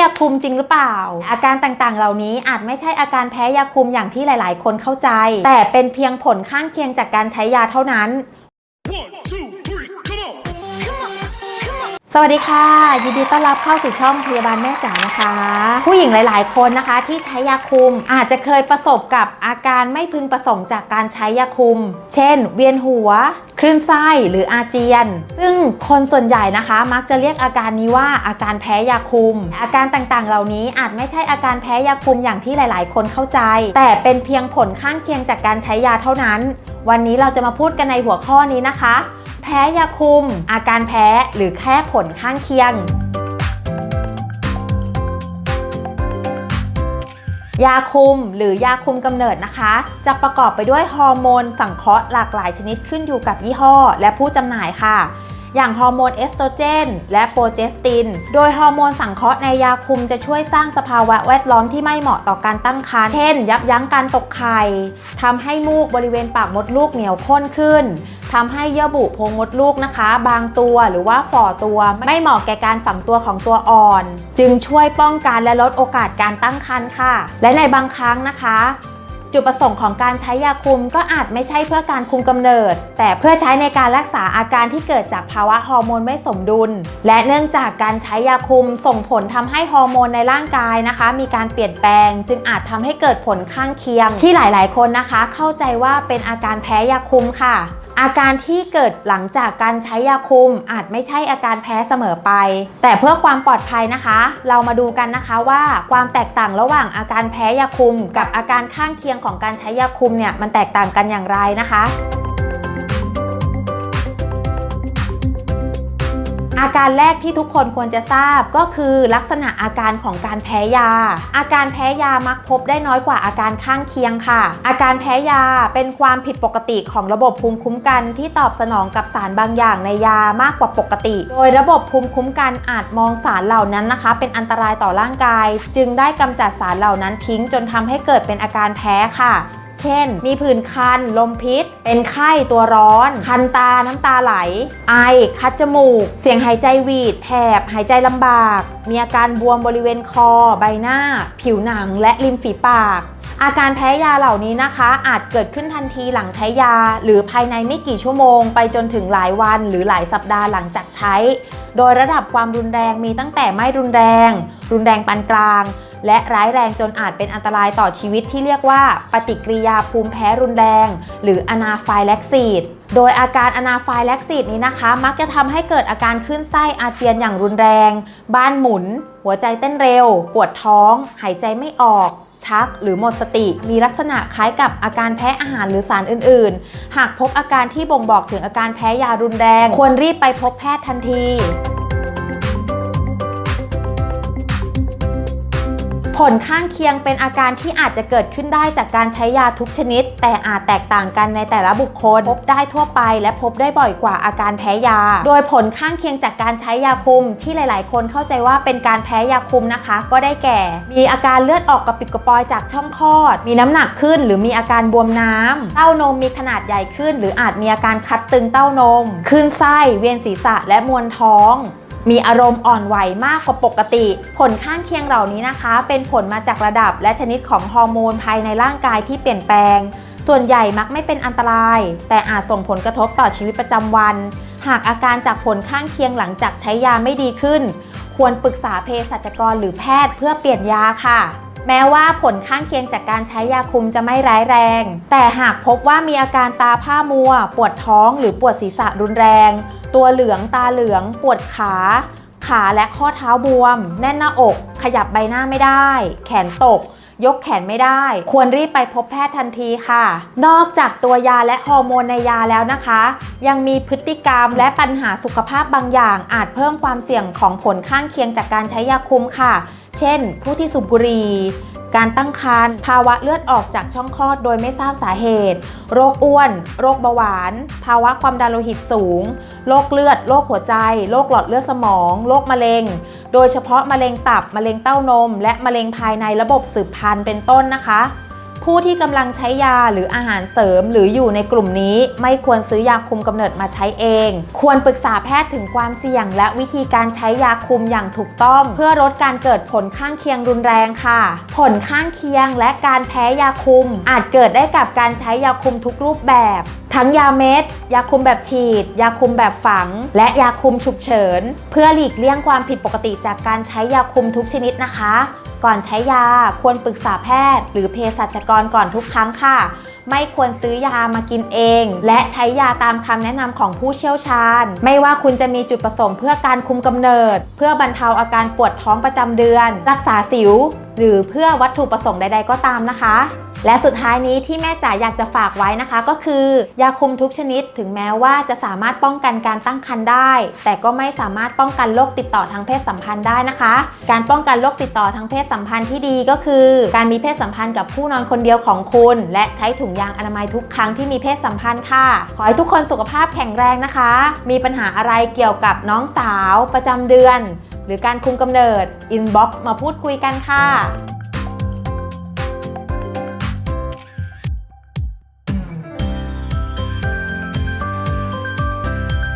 ยาคุมจริงหรือเปล่า อาการต่างๆ เหล่านี้อาจไม่ใช่อาการแพ้ยาคุมอย่างที่หลาย ๆ คนเข้าใจ แต่เป็นเพียงผลข้างเคียงจากการใช้ยาเท่านั้น สวัสดีค่ะ ยินดีต้อนรับเข้าสู่ช่องพยาบาลแม่จ๋านะคะ ผู้หญิงหลาย ๆ คนนะคะ ที่ใช้ยาคุมอาจจะเคยประสบกับอาการไม่พึงประสงค์จากการใช้ยาคุม เช่น เวียนหัว คลื่นไส้หรืออาเจียน ซึ่งคนส่วนใหญ่นะคะ มักจะเรียกอาการนี้ว่าอาการแพ้ยาคุม อาการต่าง ๆ เหล่านี้อาจไม่ใช่อาการแพ้ยาคุมอย่างที่หลาย ๆ คนเข้าใจ แต่เป็นเพียงผลข้างเคียงจากการใช้ยาเท่านั้น วันนี้เราจะมาพูดกันในหัวข้อนี้นะคะ แพ้ยาคุม อาการแพ้หรือแค่ผลข้างเคียง ยาคุมหรือยาคุมกำเนิดนะคะ จะประกอบไปด้วยฮอร์โมนสังเคราะห์หลากหลายชนิดขึ้นอยู่กับยี่ห้อ และผู้จำหน่ายค่ะ อย่างฮอร์โมนเอสโตรเจน และโปรเจสติน โดยฮอร์โมนสังเคราะห์ในยาคุมจะช่วยสร้างสภาวะแวดล้อมที่ไม่เหมาะต่อการตั้งครรภ์ เช่น ยับยั้งการตกไข่ทำให้มูกบริเวณปากมดลูกเหนียวข้นขึ้นทำให้เยื่อบุโพรงมดลูกนะคะ บางตัวหรือว่าฝ่อตัวไม่เหมาะแก่การฝังตัวของตัวอ่อน จึงช่วยป้องกันและลดโอกาสการตั้งครรภ์ค่ะ และในบางครั้งนะคะ จุดประสงค์ของการใช้ยาคุมก็อาจไม่ใช่เพื่อการคุมกำเนิด แต่เพื่อใช้ในการรักษาอาการที่เกิดจากภาวะฮอร์โมนไม่สมดุล และเนื่องจากการใช้ยาคุมส่งผลทำให้ฮอร์โมนในร่างกายนะคะ มีการเปลี่ยนแปลง จึงอาจทำให้เกิดผลข้างเคียง ที่หลาย ๆ คนนะคะ เข้าใจว่าเป็นอาการแพ้ยาคุมค่ะ อาการที่เกิดหลังจากการใช้ยาคุมอาจไม่ใช่อาการแพ้เสมอไป แต่เพื่อความปลอดภัยนะคะ เรามาดูกันนะคะว่าความแตกต่างระหว่างอาการแพ้ยาคุม กับอาการข้างเคียงของการใช้ยาคุมเนี่ยมันแตกต่างกันอย่างไรนะคะ อาการแรกที่ทุกคนควรจะทราบก็คือลักษณะอาการของการแพ้ยา อาการแพ้ยามักพบได้น้อยกว่าอาการข้างเคียงค่ะ อาการแพ้ยาเป็นความผิดปกติของระบบภูมิคุ้มกันที่ตอบสนองกับสารบางอย่างในยามากกว่าปกติ โดยระบบภูมิคุ้มกันอาจมองสารเหล่านั้นนะคะ เป็นอันตรายต่อร่างกาย จึงได้กำจัดสารเหล่านั้นทิ้งจนทำให้เกิดเป็นอาการแพ้ค่ะ เช่น มีผื่นคัน ลมพิษ เป็นไข้ตัวร้อน คันตาน้ำตาไหล ไอ คัดจมูก เสียงหายใจหวีดแหบ หายใจลำบาก มีอาการบวมบริเวณคอ ใบหน้า ผิวหนัง และริมฝีปากอาการแพ้ยาเหล่านี้นะคะ อาจเกิดขึ้นทันทีหลังใช้ยา หรือภายในไม่กี่ชั่วโมง ไปจนถึงหลายวัน หรือหลายสัปดาห์หลังจากใช้ โดยระดับความรุนแรงมีตั้งแต่ไม่รุนแรง รุนแรงปานกลาง และร้ายแรงจนอาจเป็นอันตรายต่อชีวิตที่เรียกว่า ปฏิกิริยาภูมิแพ้รุนแรง หรืออนาไฟแล็กซีดโดยอาการอนาไฟแล็กซีดนี้นะคะ มักจะทำให้เกิดอาการขึ้นไส้อาเจียนอย่างรุนแรง บ้านหมุน หัวใจเต้นเร็ว ปวดท้อง หายใจไม่ออกชักหรือหมดสติมีลักษณะคล้ายกับอาการแพ้อาหารหรือสารอื่น ๆ หากพบอาการที่บ่งบอกถึงอาการแพ้ยารุนแรง ควรรีบไปพบแพทย์ทันที ผลข้างเคียงเป็นอาการที่อาจจะเกิดขึ้นได้จากการใช้ยาทุกชนิด แต่อาจแตกต่างกันในแต่ละบุคคล พบได้ทั่วไป และพบได้บ่อยกว่าอาการแพ้ยา โดยผลข้างเคียงจากการใช้ยาคุม ที่หลาย ๆ คนเข้าใจว่าเป็นการแพ้ยาคุมนะคะ ก็ได้แก่ มีอาการเลือดออกกระปิดกระปอยจากช่องคลอด มีน้ำหนักขึ้น หรือมีอาการบวมน้ำเต้านมมีขนาดใหญ่ขึ้น หรืออาจมีอาการคัดตึงเต้านมคลื่นไส้ เวียนศีรษะและมวนท้อง มีอารมณ์อ่อนไหวมากกว่าปกติ ผลข้างเคียงเหล่านี้นะคะ เป็นผลมาจากระดับและชนิดของฮอร์โมนภายในร่างกายที่เปลี่ยนแปลง ส่วนใหญ่มักไม่เป็นอันตราย แต่อาจส่งผลกระทบต่อชีวิตประจำวัน หากอาการจากผลข้างเคียงหลังจากใช้ยาไม่ดีขึ้น ควรปรึกษาเภสัชกรหรือแพทย์เพื่อเปลี่ยนยาค่ะ แม้ว่าผลข้างเคียงจากการใช้ยาคุมจะไม่ร้ายแรง แต่หากพบว่ามีอาการตาผ้ามัว ปวดท้องหรือปวดศีรษะรุนแรง ตัวเหลืองตาเหลือง ปวดขา ขาและข้อเท้าบวม แน่นหน้าอก ยับใบหน้าไม่ได้ แขนตก ยกแขนไม่ได้ ควรรีบไปพบแพทย์ทันทีค่ะ นอกจากตัวยาและฮอร์โมนในยาแล้วนะคะ ยังมีพฤติกรรมและปัญหาสุขภาพบางอย่าง อาจเพิ่มความเสี่ยงของผลข้างเคียงจากการใช้ยาคุมค่ะ เช่น ผู้ที่สูบบุหรี่ การตั้งครรภ์ภาวะเลือดออกจากช่องคลอดโดยไม่ทราบสาเหตุ โรคอ้วน โรคเบาหวาน ภาวะความดันโลหิตสูง โรคเลือด โรคหัวใจ โรคหลอดเลือดสมอง โรคมะเร็ง โดยเฉพาะมะเร็งตับ มะเร็งเต้านม และมะเร็งภายในระบบสืบพันธุ์เป็นต้นนะคะ ผู้ที่กำลังใช้ยาหรืออาหารเสริมหรืออยู่ในกลุ่มนี้ ไม่ควรซื้อยาคุมกำเนิดมาใช้เอง ควรปรึกษาแพทย์ถึงความเสี่ยง และวิธีการใช้ยาคุมอย่างถูกต้อง เพื่อลดการเกิดผลข้างเคียงรุนแรงค่ะ ผลข้างเคียงและการแพ้ยาคุม อาจเกิดได้กับการใช้ยาคุมทุกรูปแบบ ทั้งยาเม็ด ยาคุมแบบฉีด ยาคุมแบบฝัง และยาคุมฉุกเฉิน เพื่อหลีกเลี่ยงความผิดปกติจากการใช้ยาคุมทุกชนิดนะคะ ก่อนใช้ยาควรปรึกษาแพทย์ หรือเภสัชกรก่อนทุกครั้งค่ะ ไม่ควรซื้อยามากินเอง และใช้ยาตามคำแนะนำของผู้เชี่ยวชาญ ไม่ว่าคุณจะมีจุดประสงค์เพื่อการคุมกำเนิด เพื่อบรรเทาอาการปวดท้องประจำเดือน รักษาสิว หรือเพื่อวัตถุประสงค์ใด ๆ ก็ตามนะคะ และสุดท้ายนี้ที่แม่จ๋าอยากจะฝากไว้นะคะ ก็คือยาคุมทุกชนิด ถึงแม้ว่าจะสามารถป้องกันการตั้งครรภ์ได้ แต่ก็ไม่สามารถป้องกันโรคติดต่อทางเพศสัมพันธ์ได้นะคะ การป้องกันโรคติดต่อทางเพศสัมพันธ์ที่ดีก็คือ การมีเพศสัมพันธ์กับผู้นอนคนเดียวของคุณ และใช้ถุงยางอนามัยทุกครั้งที่มีเพศสัมพันธ์ค่ะ ขอให้ทุกคนสุขภาพแข็งแรงนะคะ มีปัญหาอะไรเกี่ยวกับน้องสาว ประจำเดือน หรือการคุมกำเนิด inbox มาพูดคุยกันค่ะ